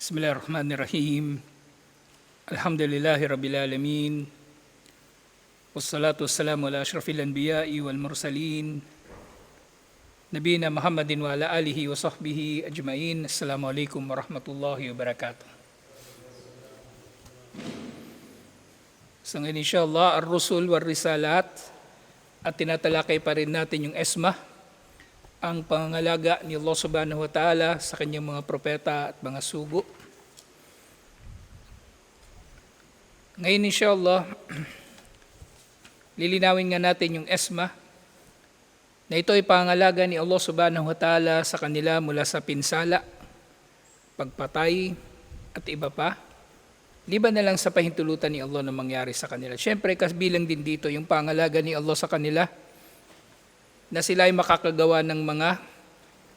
بسم الله الرحمن الرحيم الحمد لله رب العالمين والصلاة والسلام على أشرف الأنبياء والمرسلين نبينا محمد وعلى آله وصحبه أجمعين السلام عليكم ورحمة الله وبركاته So ngayon inshallah, ar-rusul war risalat at tinatalakay pa rin natin yung esma, ang pangangalaga ni Allah subhanahu wa ta'ala sa kanyang mga propeta at mga sugo. Ngayon inshallah, lilinawin nga natin yung esma na ito ay pangalaga ni Allah subhanahu wa ta'ala sa kanila mula sa pinsala, pagpatay at iba pa. Liban na lang sa pahintulutan ni Allah na mangyari sa kanila. Siyempre, kasbilang din dito yung pangalaga ni Allah sa kanila na sila ay makakagawa ng mga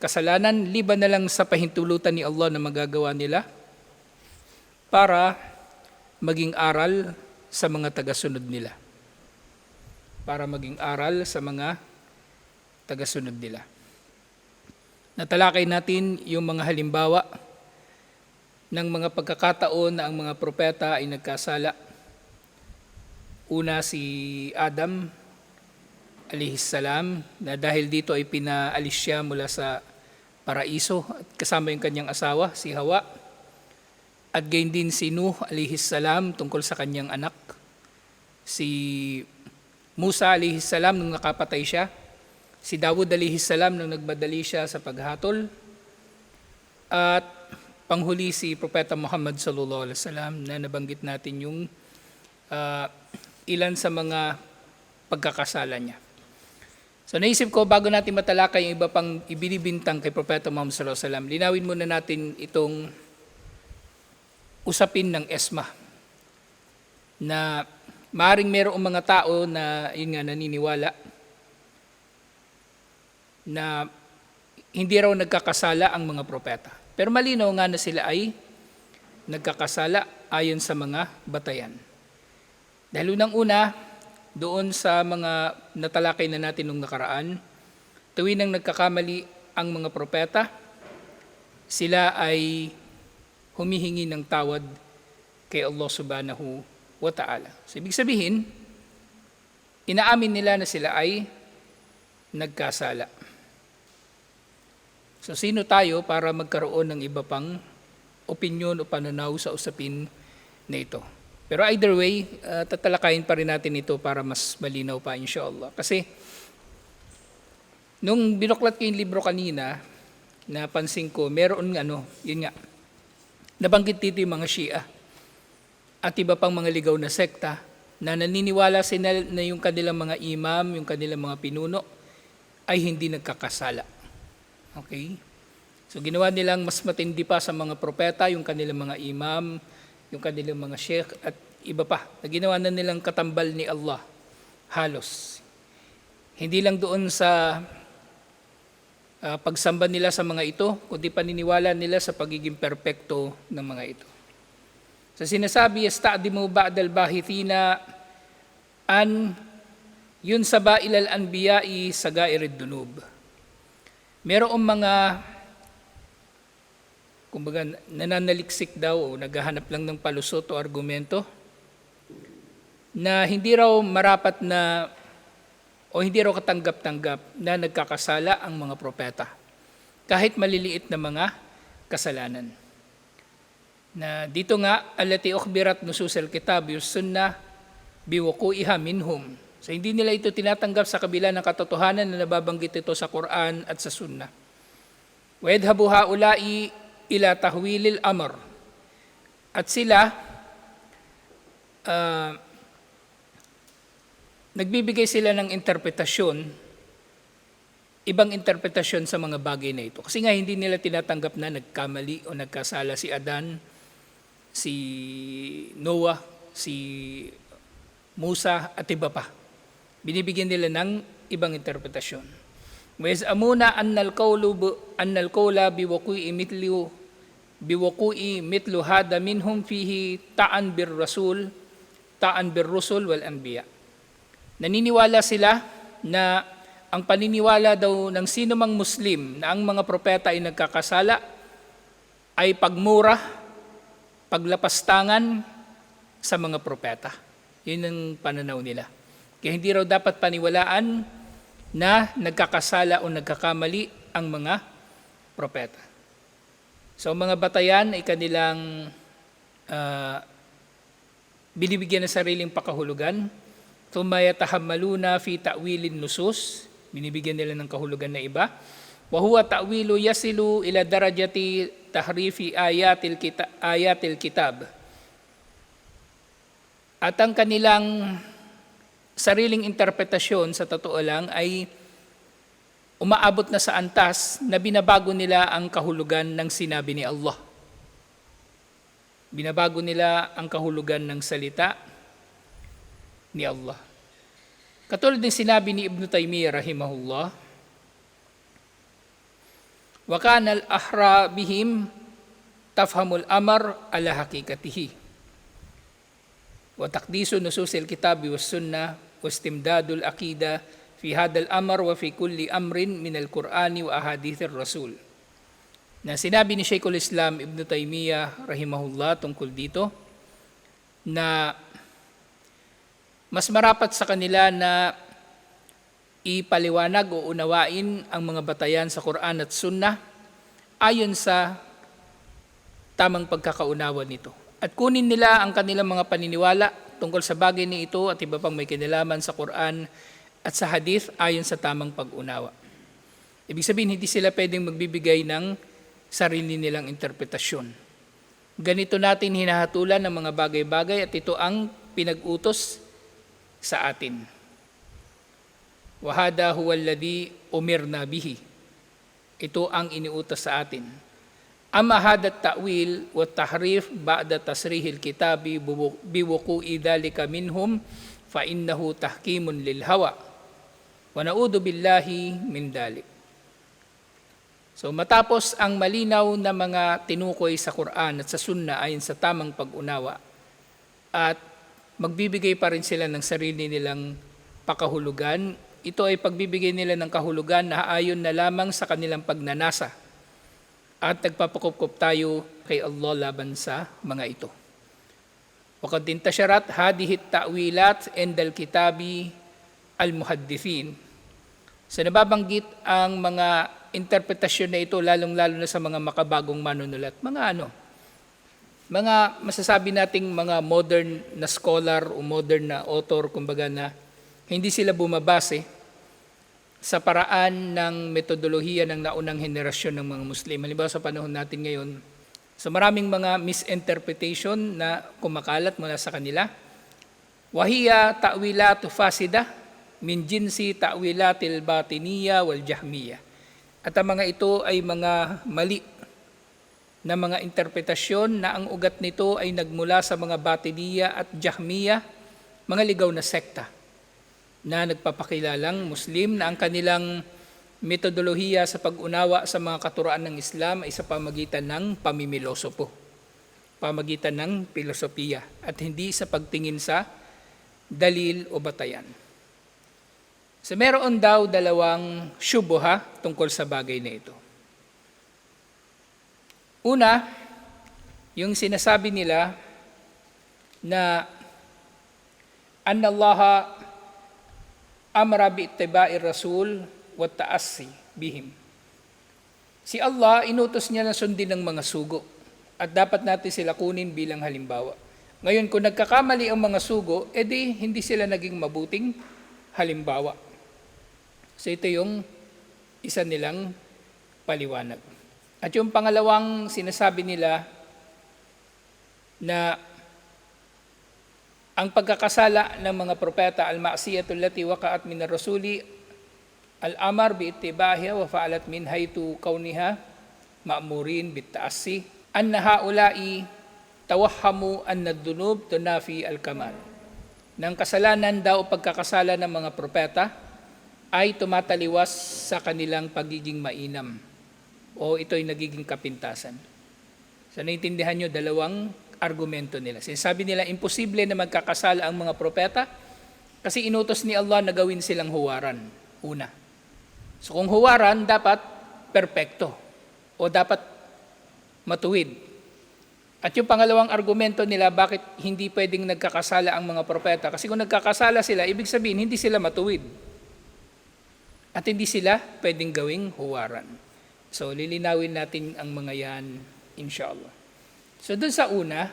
kasalanan, liban na lang sa pahintulutan ni Allah na magagawa nila para maging aral sa mga tagasunod nila. Para maging aral sa mga tagasunod nila. Natalakay natin yung mga halimbawa ng mga pagkakataon na ang mga propeta ay nagkasala. Una si Adam salam na dahil dito ay pinaalis siya mula sa paraiso at kasama yung kanyang asawa si Hawa. At gayon din si Nuh salam tungkol sa kanyang anak. Si Musa salam nung nakapatay siya. Si Dawud salam nung nagmadali siya sa paghatol. At panghuli si Propeta Muhammad sallallahu alaihi wasallam na nabanggit natin yung ah, ilan sa mga pagkakasala niya. So naisip ko bago natin matalakay yung iba pang ibinibintang kay Propeta Muhammad sallallahu alaihi wasallam, linawin muna natin itong usapin ng ESMA na maaring mayroong mga tao na yun nga naniniwala na hindi raw nagkakasala ang mga propeta. Pero malinaw nga na sila ay nagkakasala ayon sa mga batayan. Dahil unang-una, doon sa mga natalakay na natin nung nakaraan, tuwing nang nagkakamali ang mga propeta, sila ay humihingi ng tawad kay Allah subhanahu wa ta'ala. So, ibig sabihin, inaamin nila na sila ay nagkasala. So sino tayo para magkaroon ng iba pang opinion o pananaw sa usapin na ito? Pero either way, uh, tatalakayin pa rin natin ito para mas malinaw pa inshallah. Kasi nung binuklat ko yung libro kanina, napansin ko, meron ano, yun nga, nabanggit dito yung mga Shia at iba pang mga ligaw na sekta na naniniwala sila na yung kanilang mga imam, yung kanilang mga pinuno ay hindi nagkakasala. Okay? So ginawa nilang mas matindi pa sa mga propeta, yung kanilang mga imam, yung kanilang mga sheikh at iba pa. Na ginawa na nilang katambal ni Allah. Halos. Hindi lang doon sa uh, pagsamba nila sa mga ito, kundi paniniwala nila sa pagiging perpekto ng mga ito. Sa sinasabi, Yasta'dimu ba'dal bahithina an yun sa ba'ilal anbiya'i sa ga'irid dunub Merong mga kumbaga nananaliksik daw o naghahanap lang ng palusot o argumento na hindi raw marapat na o hindi raw katanggap-tanggap na nagkakasala ang mga propeta kahit maliliit na mga kasalanan. Na dito nga alati ukhbirat nususel kitab yusunna biwukuiha minhum. So hindi nila ito tinatanggap sa kabila ng katotohanan na nababanggit ito sa Quran at sa Sunnah. Wa yadhabu haula'i ila tahwilil amr. At sila, uh, nagbibigay sila ng interpretasyon, ibang interpretasyon sa mga bagay na ito. Kasi nga hindi nila tinatanggap na nagkamali o nagkasala si Adan, si Noah, si Musa at iba pa binibigyan nila ng ibang interpretasyon. Wes amuna annal qawlu annal qawla biwaqi mitlu biwaqi mitlu hada minhum fihi ta'an rasul ta'an wal anbiya. Naniniwala sila na ang paniniwala daw ng sino mang Muslim na ang mga propeta ay nagkakasala ay pagmura paglapastangan sa mga propeta. Yun ang pananaw nila. Kaya hindi raw dapat paniwalaan na nagkakasala o nagkakamali ang mga propeta. So mga batayan ay kanilang ah, binibigyan ng sariling pakahulugan. Tumaya tahammaluna fi ta'wilin nusus. Binibigyan nila ng kahulugan na iba. Wa huwa ta'wilu yasilu ila darajati tahrifi ayatil, kita, ayatil kitab. At ang kanilang sariling interpretasyon sa totoo lang ay umaabot na sa antas na binabago nila ang kahulugan ng sinabi ni Allah. Binabago nila ang kahulugan ng salita ni Allah. Katulad ng sinabi ni Ibn Taymiyyah rahimahullah, wa kana al-ahra bihim tafhamul amar ala hakikatihi wa taqdisu nususil kitabi was sunnah fi hadal amar wa fi kulli amrin min al-Qur'ani wa ahadithir rasul na sinabi ni Sheikhul Islam Ibn Taymiyyah rahimahullah tungkol dito na mas marapat sa kanila na ipaliwanag o unawain ang mga batayan sa Quran at Sunnah ayon sa tamang pagkakaunawa nito. At kunin nila ang kanilang mga paniniwala tungkol sa bagay ni ito at iba pang may kinalaman sa Quran at sa Hadith ayon sa tamang pag-unawa. Ibig sabihin, hindi sila pwedeng magbibigay ng sarili nilang interpretasyon. Ganito natin hinahatulan ng mga bagay-bagay at ito ang pinag-utos sa atin. Wahada huwa alladhi umirna bihi. Ito ang iniutos sa atin. Amma hada ta'wil wa tahrif ba'da tasrihil kitabi biwuku'i dhalika minhum fa innahu tahkimun lil hawa. Wa na'udhu billahi min dhalik. So matapos ang malinaw na mga tinukoy sa Quran at sa Sunna ayon sa tamang pag-unawa at magbibigay pa rin sila ng sarili nilang pakahulugan. Ito ay pagbibigay nila ng kahulugan na ayon na lamang sa kanilang pagnanasa. At nagpapakupkup tayo kay Allah laban sa mga ito. Wakad din tasyarat hadihit ta'wilat endal kitabi al-muhaddithin. Sa nababanggit ang mga interpretasyon na ito, lalong-lalo na sa mga makabagong manunulat. Mga ano, mga masasabi nating mga modern na scholar o modern na author, kumbaga na hindi sila bumabase sa paraan ng metodolohiya ng naunang henerasyon ng mga Muslim. Halimbawa sa panahon natin ngayon, sa maraming mga misinterpretation na kumakalat mula sa kanila, wahiya ta'wilatu fasida min jinsi ta'wilatil batiniya wal jahmiya. At ang mga ito ay mga mali na mga interpretasyon na ang ugat nito ay nagmula sa mga batiniya at jahmiya, mga ligaw na sekta na nagpapakilalang Muslim na ang kanilang metodolohiya sa pag-unawa sa mga katuroan ng Islam ay sa pamagitan ng pamimilosopo, pamagitan ng filosofiya at hindi sa pagtingin sa dalil o batayan. So meron daw dalawang syubuha tungkol sa bagay na ito. Una, yung sinasabi nila na anna Allah amara bi ittiba'ir rasul wa ta'assi bihim. Si Allah inutos niya na sundin ng mga sugo at dapat natin sila kunin bilang halimbawa. Ngayon kung nagkakamali ang mga sugo, edi hindi sila naging mabuting halimbawa. So ito yung isa nilang paliwanag. At yung pangalawang sinasabi nila na ang pagkakasala ng mga propeta al-ma'siyatul lati waqa'at min ar-rasuli al-amar bi ittibahiha wa fa'alat min haytu kauniha ma'murin bit ta'assi anna haula'i tawahhamu anna ad-dunub tunafi al-kamal. Nang kasalanan daw pagkakasala ng mga propeta ay tumataliwas sa kanilang pagiging mainam o ito'y nagiging kapintasan. So naintindihan nyo dalawang argumento nila. Sinasabi nila, imposible na magkakasala ang mga propeta kasi inutos ni Allah na gawin silang huwaran. Una. So kung huwaran, dapat perpekto o dapat matuwid. At yung pangalawang argumento nila, bakit hindi pwedeng nagkakasala ang mga propeta? Kasi kung nagkakasala sila, ibig sabihin, hindi sila matuwid. At hindi sila pwedeng gawing huwaran. So, lilinawin natin ang mga yan, inshallah. So, dun sa una,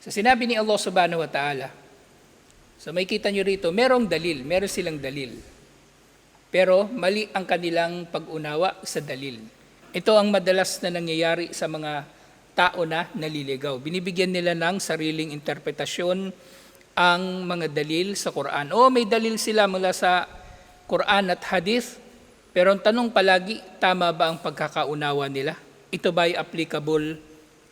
sa sinabi ni Allah subhanahu wa ta'ala, so may kita nyo rito, merong dalil, meron silang dalil. Pero mali ang kanilang pag-unawa sa dalil. Ito ang madalas na nangyayari sa mga tao na naliligaw. Binibigyan nila ng sariling interpretasyon ang mga dalil sa Quran. O may dalil sila mula sa Quran at Hadith, pero ang tanong palagi, tama ba ang pagkakaunawa nila? Ito ba ay applicable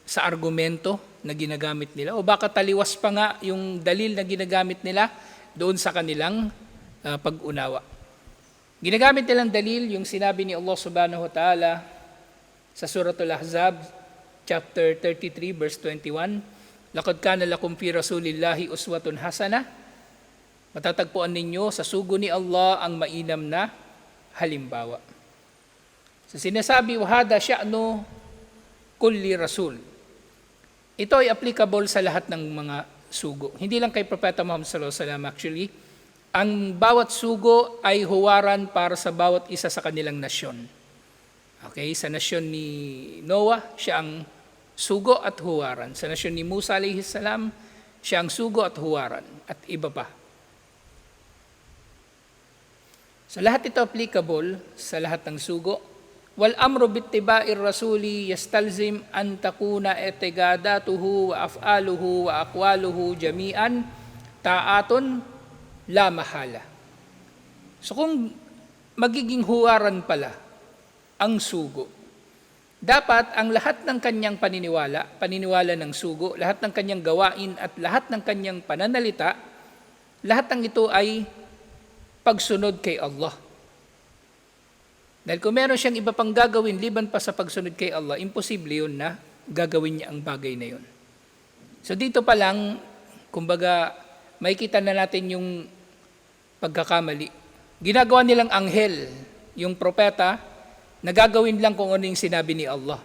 sa argumento na ginagamit nila? O baka taliwas pa nga yung dalil na ginagamit nila doon sa kanilang ah, pag-unawa? Ginagamit nilang dalil yung sinabi ni Allah subhanahu wa ta'ala sa Suratul Ahzab, chapter 33, verse 21, Lakad kana lakum fi rasulillahi uswatun hasana. Matatagpuan ninyo sa sugo ni Allah ang mainam na halimbawa. Sa sinasabi, wahada sya'nu kulli rasul. Ito ay applicable sa lahat ng mga sugo. Hindi lang kay Propeta Muhammad sallallahu alaihi wasallam actually. Ang bawat sugo ay huwaran para sa bawat isa sa kanilang nasyon. Okay, sa nasyon ni Noah, siya ang sugo at huwaran. Sa nasyon ni Musa alayhi salam, siya ang sugo at huwaran at iba pa. So lahat ito applicable sa lahat ng sugo. Wal amru bittiba'ir rasuli yastalzim an takuna etigadatuhu wa af'aluhu wa aqwaluhu jami'an ta'atun la mahala. So kung magiging huwaran pala ang sugo, dapat ang lahat ng kanyang paniniwala, paniniwala ng sugo, lahat ng kanyang gawain at lahat ng kanyang pananalita, lahat ng ito ay pagsunod kay Allah. Dahil kung meron siyang iba pang gagawin liban pa sa pagsunod kay Allah, imposible yun na gagawin niya ang bagay na yun. So dito pa lang, kumbaga, makikita na natin yung pagkakamali. Ginagawa nilang anghel, yung propeta, nagagawin lang kung ano yung sinabi ni Allah.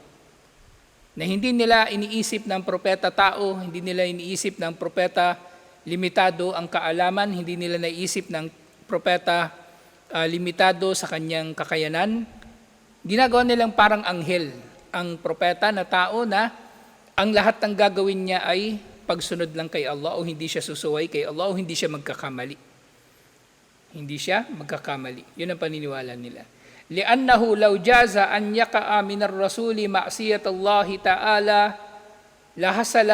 Na hindi nila iniisip ng propeta tao, hindi nila iniisip ng propeta limitado ang kaalaman, hindi nila naisip ng propeta ah, limitado sa kanyang kakayanan. Ginagawa nilang parang anghel ang propeta na tao na ang lahat ng gagawin niya ay pagsunod lang kay Allah o hindi siya susuway kay Allah o hindi siya magkakamali. Hindi siya magkakamali. Yun ang paniniwala nila. لأنه لو جاز أن يقع من الرسول معصية الله تعالى لحصل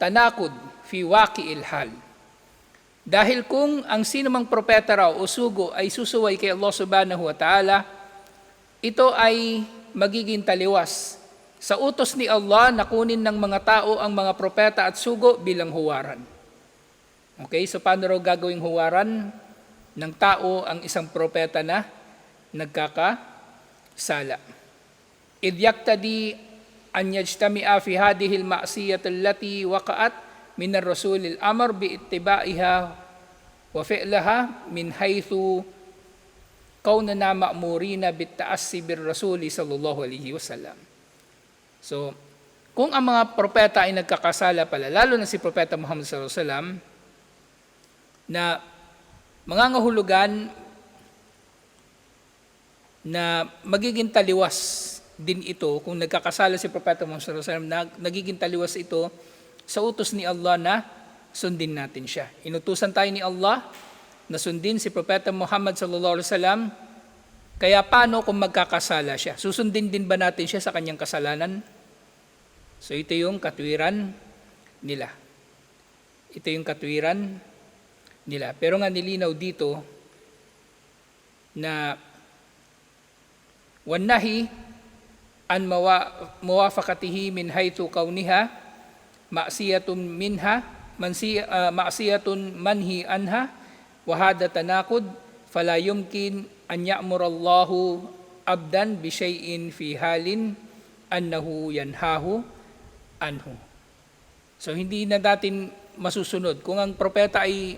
تناقض في واقع الحال. dahil kung ang sinumang propeta raw o sugo ay susuway kay Allah subhanahu wa ta'ala, ito ay magiging taliwas sa utos ni Allah na kunin ng mga tao ang mga propeta at sugo bilang huwaran. Okay, so paano raw gagawing huwaran ng tao ang isang propeta na nagkakasala? Idyaktadi an yajtami'a fi hadihil ma'siyatil lati waqa'at من الرسول الأمر باتباعها وفعلها من حيث كوننا مأمورين بالتأسي بالرسول صلى الله عليه وسلم. So, kung ang mga propeta ay nagkakasala pala, lalo na si Propeta Muhammad sallallahu alaihi wasallam, na mangangahulugan na magiging taliwas din ito kung nagkakasala si Propeta Muhammad sallallahu alaihi wasallam, na nagiging taliwas ito sa utos ni Allah na sundin natin siya. Inutusan tayo ni Allah na sundin si Propeta Muhammad sallallahu alaihi wasallam. Kaya paano kung magkakasala siya? Susundin din ba natin siya sa kanyang kasalanan? So ito yung katwiran nila. Ito yung katwiran nila. Pero nga nilinaw dito na wanahi an mawa, muwafaqatihi min haythu kauniha ma'siyatun minha mansi uh, ma'siyatun manhi anha wa hada tanaqud fala yumkin an ya'mura Allahu abdan bi shay'in fi halin annahu yanhahu anhu. So hindi na natin masusunod. Kung ang propeta ay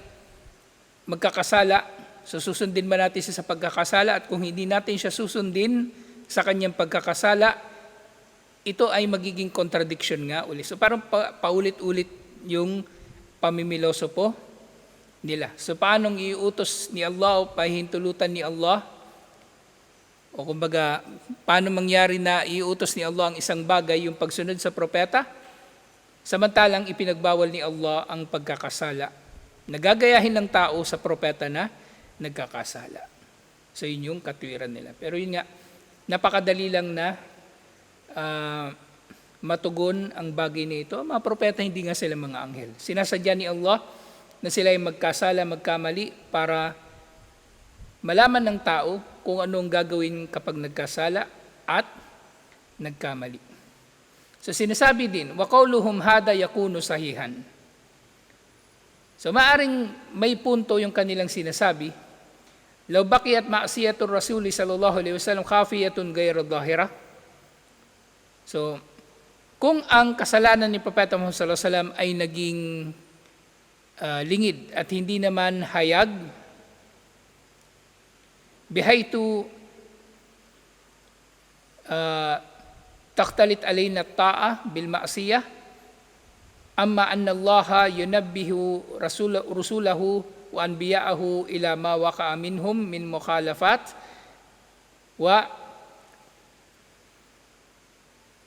magkakasala so susundin ba natin siya sa pagkakasala? At kung hindi natin siya susundin sa kanyang pagkakasala ito ay magiging contradiction nga uli. So parang pa, paulit-ulit yung pamimiloso po nila. So paanong iutos ni Allah o pahintulutan ni Allah o kumbaga paano mangyari na iutos ni Allah ang isang bagay yung pagsunod sa propeta samantalang ipinagbawal ni Allah ang pagkakasala. Nagagayahin ng tao sa propeta na nagkakasala. So yun yung katwiran nila. Pero yun nga, napakadali lang na ah, matugon ang bagay na ito. Ang Mga propeta hindi nga sila mga anghel. Sinasadya ni Allah na sila ay magkasala, magkamali para malaman ng tao kung ano ang gagawin kapag nagkasala at nagkamali. So sinasabi din, وَقَوْلُهُمْ hada yakunu sahihan. So maaring may punto yung kanilang sinasabi, لو بقيت معصية الرسول صلى الله عليه وسلم خافية غير ظاهرة. So, kung ang kasalanan ni Propeta Muhammad sallallahu alaihi wasallam ay naging uh, lingid at hindi naman hayag, bihaytu uh, ah, taktalit alayna ta'a bil ma'siyah amma anna Allah yunabbihu rasul rusulahu wa anbiya'ahu ila ma waqa'a minhum min mukhalafat wa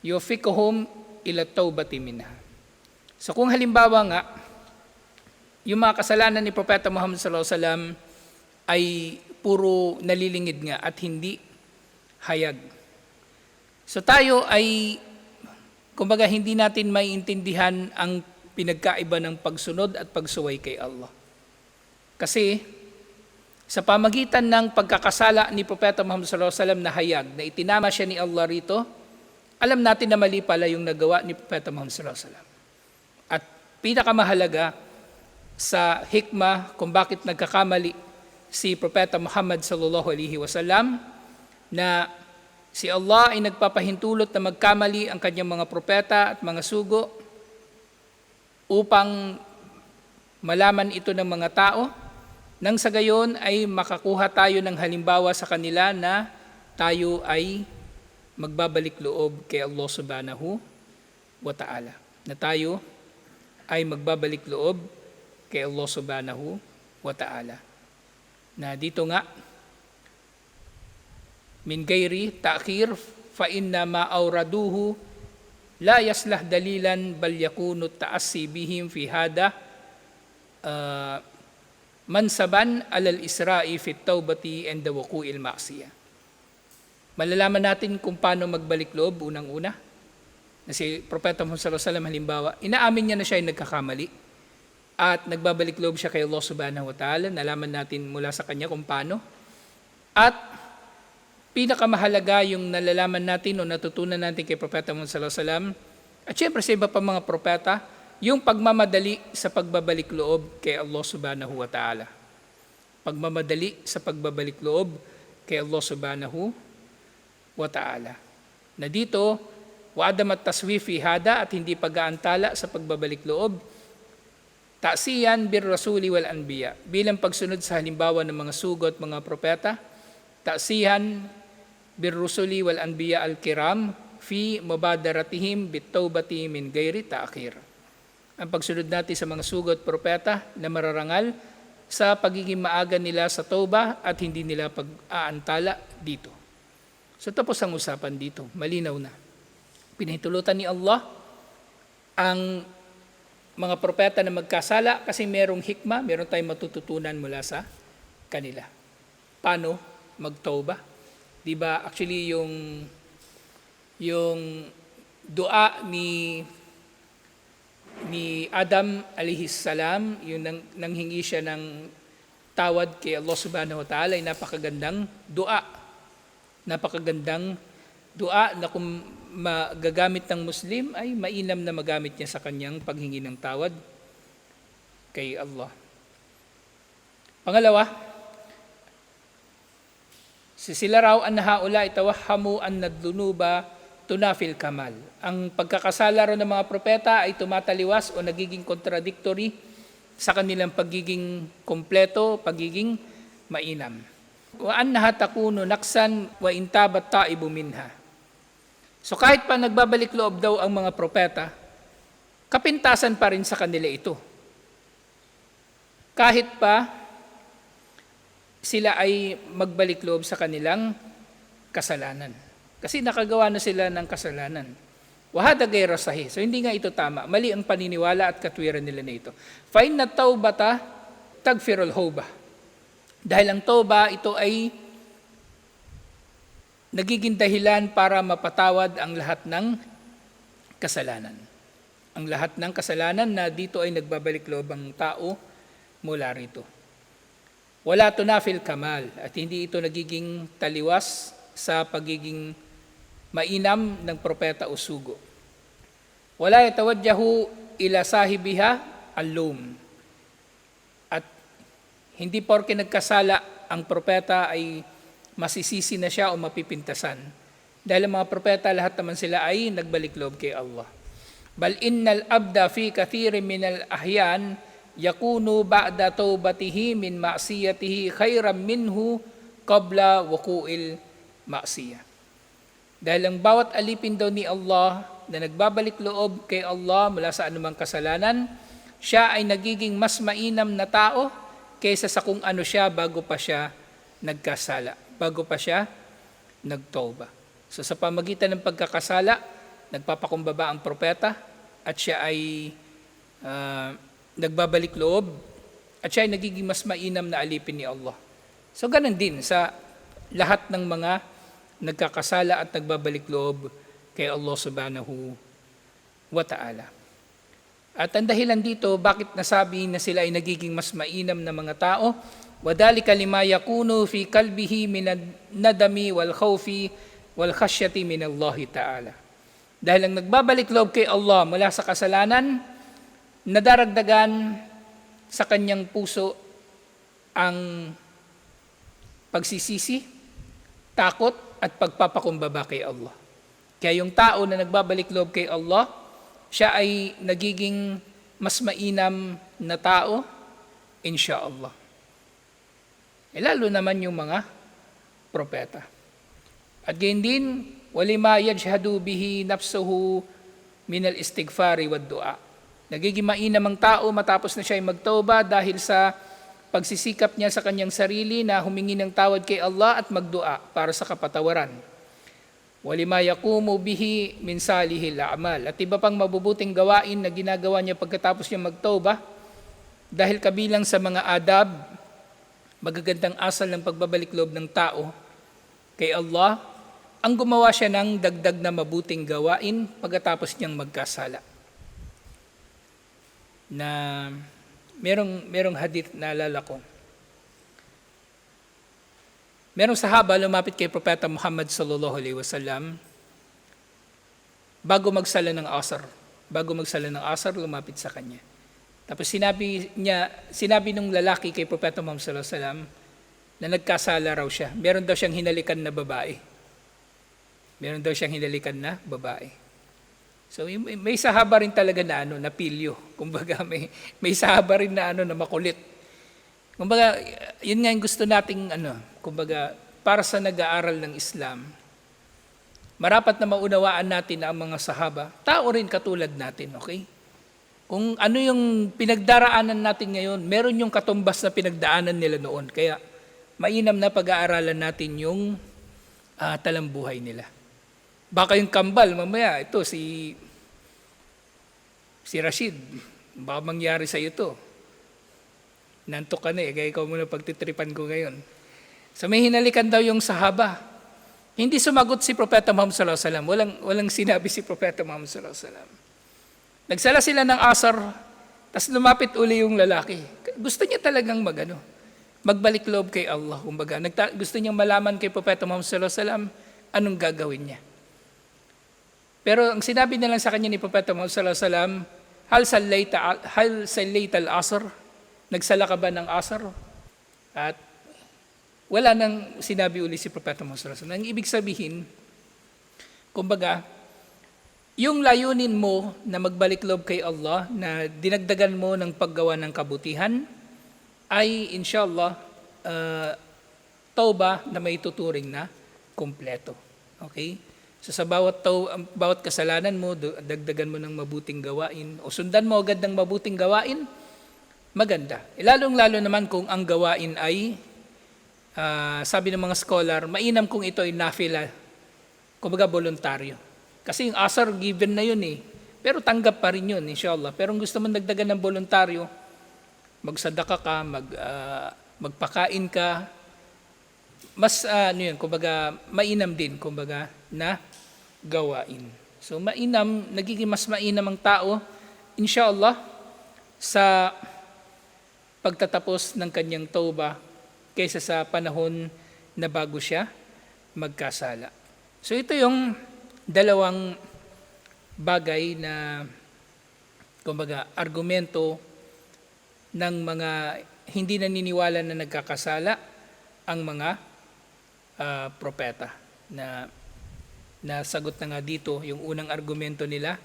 yufikuhum ila tawbati minha. So kung halimbawa nga, yung mga kasalanan ni Propeta Muhammad sallallahu alaihi wasallam ay puro nalilingid nga at hindi hayag. So tayo ay kumbaga hindi natin maiintindihan ang pinagkaiba ng pagsunod at pagsuway kay Allah. Kasi sa pamagitan ng pagkakasala ni Propeta Muhammad sallallahu alaihi wasallam na hayag na itinama siya ni Allah rito, alam natin na mali pala yung nagawa ni Propeta Muhammad sallallahu alaihi wasallam. At pinakamahalaga sa hikmah kung bakit nagkakamali si Propeta Muhammad sallallahu alaihi wasallam na si Allah ay nagpapahintulot na magkamali ang kanyang mga propeta at mga sugo upang malaman ito ng mga tao nang sa gayon ay makakuha tayo ng halimbawa sa kanila na tayo ay magbabalik loob kay Allah subhanahu wa ta'ala. Na tayo ay magbabalik loob kay Allah subhanahu wa ta'ala. Na dito nga, min gairi ta'khir fa inna ma awraduhu la yaslah dalilan bal yakunu ta'assi bihim fi hada uh, mansaban alal isra'i fi tawbati and the wuku'il ma'siyah. Malalaman natin kung paano magbalik loob unang-una. Na si Propeta Muhammad sallallahu alaihi wasallam halimbawa, inaamin niya na siya ay nagkakamali at nagbabalik loob siya kay Allah subhanahu wa ta'ala. Nalaman natin mula sa kanya kung paano. At pinakamahalaga yung nalalaman natin o natutunan natin kay Propeta Muhammad sallallahu alaihi wasallam at syempre sa iba pa mga propeta, yung pagmamadali sa pagbabalik loob kay Allah subhanahu wa ta'ala. Pagmamadali sa pagbabalik loob kay Allah subhanahu wa ta'ala. Na dito, wa adam at taswifi hada at hindi pag-aantala sa pagbabalik loob, Ta'siyan bir rasuli wal anbiya. Bilang pagsunod sa halimbawa ng mga sugot mga propeta, ta'siyan bir rusuli wal anbiya al kiram fi mubadaratihim bit tawbati min gairi ta'khir. Ang pagsunod natin sa mga sugot propeta na mararangal sa pagiging maaga nila sa tauba at hindi nila pag-aantala dito. So tapos ang usapan dito, malinaw na. Pinahintulutan ni Allah ang mga propeta na magkasala kasi merong hikma, meron tayong matututunan mula sa kanila. Paano magtauba? 'Di ba actually yung yung dua ni ni Adam alihis salam, yung nang, nanghingi siya ng tawad kay Allah subhanahu wa ta'ala ay napakagandang dua. Napakagandang dua na kung magagamit ng Muslim ay mainam na magamit niya sa kanyang paghingi ng tawad kay Allah. Pangalawa, si raw an haula itawahhamu an nadlunuba tunafil kamal. Ang pagkakasala raw ng mga propeta ay tumataliwas o nagiging contradictory sa kanilang pagiging kompleto, pagiging mainam. Wa annaha takunu naksan wa intabat taibu minha. So kahit pa nagbabalik loob daw ang mga propeta, kapintasan pa rin sa kanila ito. Kahit pa sila ay magbalik loob sa kanilang kasalanan. Kasi nakagawa na sila ng kasalanan. Wahada gay rasahi. So hindi nga ito tama. Mali ang paniniwala at katwiran nila na ito. Fine na taubata, tagfirul hoba. Dahil ang toba, ito ay nagiging dahilan para mapatawad ang lahat ng kasalanan. Ang lahat ng kasalanan na dito ay nagbabalik loob ang tao mula rito. Wala tunafil kamal at hindi ito nagiging taliwas sa pagiging mainam ng propeta o sugo. Wala yatawadyahu ila sahibiha alum. Hindi porke nagkasala ang propeta ay masisisi na siya o mapipintasan. Dahil ang mga propeta, lahat naman sila ay nagbalik loob kay Allah. Bal innal abda fi kathirin min al ahyan yakunu ba'da taubatihi min ma'siyatihi khairan minhu qabla wuku'il ma'siyah. Dahil ang bawat alipin daw ni Allah na nagbabalik loob kay Allah mula sa anumang kasalanan, siya ay nagiging mas mainam na tao kaysa sa kung ano siya bago pa siya nagkasala, bago pa siya nagtoba. So sa pamagitan ng pagkakasala, nagpapakumbaba ang propeta at siya ay ah, nagbabalik loob at siya ay nagiging mas mainam na alipin ni Allah. So ganun din sa lahat ng mga nagkakasala at nagbabalik loob kay Allah subhanahu wa ta'ala. At ang dahilan dito, bakit nasabi na sila ay nagiging mas mainam na mga tao? Lima yakunu fi kalbihi min nadami wal khawfi wal khasyati min Allah ta'ala. Dahil ang nagbabalik loob kay Allah mula sa kasalanan, nadaragdagan sa kanyang puso ang pagsisisi, takot at pagpapakumbaba kay Allah. Kaya yung tao na nagbabalik loob kay Allah, siya ay nagiging mas mainam na tao, insya Allah. Eh, lalo naman yung mga propeta. At gayon din, walima yajhadu bihi nafsuhu min al-istighfari wa du'a. Nagiging mainam ang tao matapos na siya ay magtauba dahil sa pagsisikap niya sa kanyang sarili na humingi ng tawad kay Allah at magdua para sa kapatawaran. Walima yakumu bihi min salihil a'mal. At iba pang mabubuting gawain na ginagawa niya pagkatapos niya magtauba dahil kabilang sa mga adab, magagandang asal ng pagbabalik loob ng tao kay Allah, ang gumawa siya ng dagdag na mabuting gawain pagkatapos niyang magkasala. Na merong, merong hadith na alala ko. Merong sahaba lumapit kay Propeta Muhammad sallallahu alaihi wasallam bago magsala ng asar. Bago magsala ng asar, lumapit sa kanya. Tapos sinabi niya, sinabi nung lalaki kay Propeta Muhammad sallallahu alaihi wasallam na nagkasala raw siya. Meron daw siyang hinalikan na babae. Meron daw siyang hinalikan na babae. So may sahaba rin talaga na ano, na pilyo. Kumbaga may may sahaba rin na ano na makulit. Kumbaga yun nga yung gusto nating ano, kumbaga para sa nag-aaral ng Islam. Marapat na maunawaan natin na ang mga sahaba, tao rin katulad natin, okay? Kung ano yung pinagdaraanan natin ngayon, meron yung katumbas na pinagdaanan nila noon. Kaya mainam na pag-aaralan natin yung uh, talambuhay nila. Baka yung kambal, mamaya, ito si si Rashid, baka mangyari sa iyo to. Nantok ka na eh, kaya ikaw muna pagtitripan ko ngayon. So may hinalikan daw yung sahaba. Hindi sumagot si Propeta Muhammad sallallahu alaihi wasallam. Walang walang sinabi si Propeta Muhammad sallallahu alaihi wasallam. Nagsala sila ng asar, tapos lumapit uli yung lalaki. Gusto niya talagang magano, magbalik loob kay Allah. Kumbaga, nagta- gusto niyang malaman kay Propeta Muhammad sallallahu alaihi wasallam anong gagawin niya. Pero ang sinabi na lang sa kanya ni Propeta Muhammad sallallahu alaihi wasallam, hal sallaita hal sallaita al-asr? Nagsala ka ba ng asar? At wala nang sinabi uli si Propeta wasallam. Ang ibig sabihin, kumbaga, yung layunin mo na magbalik loob kay Allah, na dinagdagan mo ng paggawa ng kabutihan, ay inshallah, uh, tauba na may tuturing na kumpleto. Okay? So sa bawat, taw, bawat kasalanan mo, dagdagan mo ng mabuting gawain o sundan mo agad ng mabuting gawain, maganda. E Lalong-lalo naman kung ang gawain ay, ah, sabi ng mga scholar, mainam kung ito ay nafila, kumbaga voluntaryo. Kasi yung asar given na yun eh. Pero tanggap pa rin yun, inshallah. Pero kung gusto mo dagdagan ng voluntaryo, magsadaka ka, mag, ah, magpakain ka, mas ah, ano yun, kumbaga mainam din, kumbaga na gawain. So mainam, nagiging mas mainam ang tao, inshallah, sa pagtatapos ng kanyang tauba kaysa sa panahon na bago siya magkasala. So ito yung dalawang bagay na kumbaga argumento ng mga hindi naniniwala na nagkakasala ang mga ah, propeta na nasagot na nga dito yung unang argumento nila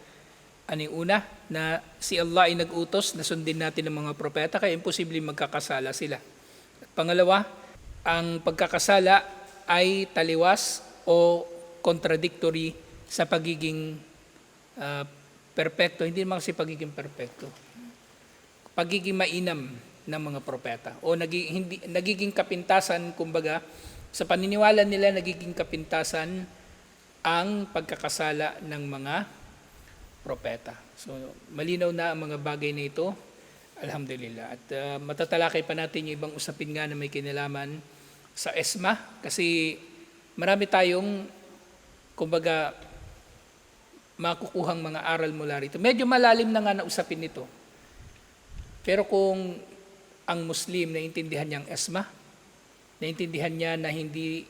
ano yung una na si Allah ay nag-utos na sundin natin ang mga propeta kaya imposible magkakasala sila pangalawa ang pagkakasala ay taliwas o contradictory sa pagiging ah, perpekto hindi naman kasi pagiging perpekto pagiging mainam ng mga propeta o naging, hindi, nagiging kapintasan kumbaga sa paniniwala nila nagiging kapintasan ang pagkakasala ng mga propeta. So malinaw na ang mga bagay na ito. Alhamdulillah. At uh, matatalakay pa natin yung ibang usapin nga na may kinalaman sa ESMA kasi marami tayong kumbaga makukuhang mga aral mula rito. Medyo malalim na nga na usapin nito. Pero kung ang Muslim naintindihan niya ang ESMA, naintindihan niya na hindi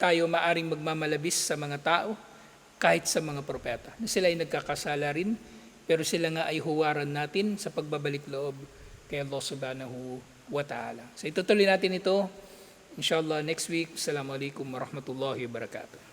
tayo maaring magmamalabis sa mga tao kahit sa mga propeta. Na sila ay nagkakasala rin, pero sila nga ay huwaran natin sa pagbabalik loob kay Allah subhanahu wa ta'ala. So itutuloy natin ito, inshallah, next week. Assalamualaikum warahmatullahi wabarakatuh.